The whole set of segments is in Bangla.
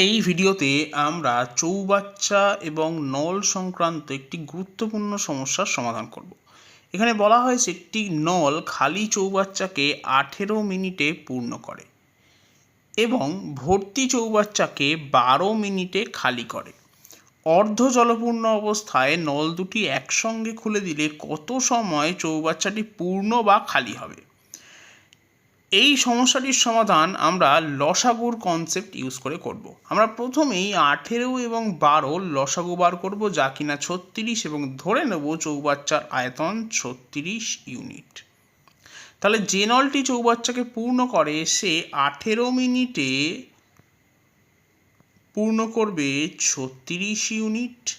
এই ভিডিওতে আমরা চৌবাচ্চা এবং নল সংক্রান্ত একটি গুরুত্বপূর্ণ সমস্যার সমাধান করব। এখানে বলা হয়েছে একটি নল খালি চৌবাচ্চাকে আঠেরো মিনিটে পূর্ণ করে এবং ভর্তি চৌবাচ্চাকে বারো মিনিটে খালি করে। অর্ধ জলপূর্ণ অবস্থায় নল দুটি একসঙ্গে খুলে দিলে কত সময় চৌবাচ্চাটি পূর্ণ বা খালি হবে? এই সমস্যাটির সমাধান আমরা লসাগুর কনসেপ্ট ইউজ করে করব। আমরা প্রথমেই আঠেরো এবং বারো লসাগু বার করব যা কিনা ছত্রিশ এবং ধরে নেব চৌবাচ্চার আয়তন ছত্রিশ ইউনিট তাহলে যে নলটি চৌবাচ্চাকে পূর্ণ করে, সে আঠেরো মিনিটে পূর্ণ করবে ছত্রিশ ইউনিট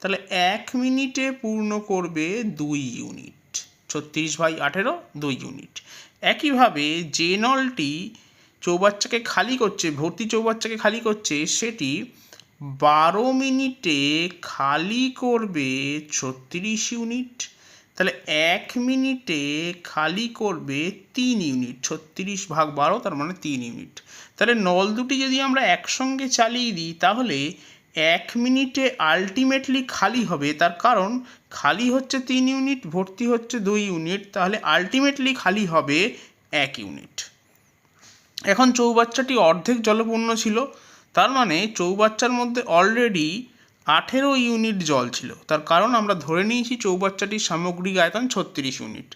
তাহলে এক মিনিটে পূর্ণ করবে দুই ইউনিট ছত্রিশ বাই আঠেরো, দুই ইউনিট একইভাবে যে নলটি চৌবাচ্চাকে খালি করছে, ভর্তি চৌবাচ্চাকে খালি করছে, সেটি বারো মিনিটে খালি করবে ছত্রিশ ইউনিট তাহলে এক মিনিটে খালি করবে তিন ইউনিট ছত্রিশ ভাগ বারো, তার মানে তিন ইউনিট তাহলে নল দুটি যদি আমরা একসঙ্গে চালিয়ে দিই, তাহলে এক মিনিটে আলটিমেটলি খালি হবে, তার কারণ খালি হচ্ছে তিন ইউনিট ভর্তি হচ্ছে দুই ইউনিট তাহলে আলটিমেটলি খালি হবে এক ইউনিট এখন চৌবাচ্চাটি অর্ধেক জলপূর্ণ ছিল, তার মানে চৌবাচ্চার মধ্যে অলরেডি আঠেরো ইউনিট জল ছিল। তার কারণ আমরা ধরে নিয়েছি চৌবাচ্চাটির সামগ্রিক আয়তন ছত্রিশ ইউনিট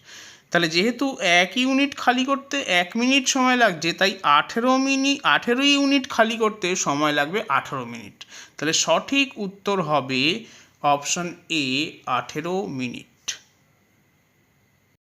তাহলে যেহেতু এক ইউনিট খালি করতে এক মিনিট সময় লাগছে, তাই আঠেরো মিনিট আঠেরো ইউনিট খালি করতে সময় লাগবে আঠেরো মিনিট। তাহলে সঠিক উত্তর হবে অপশন এ, আঠেরো মিনিট।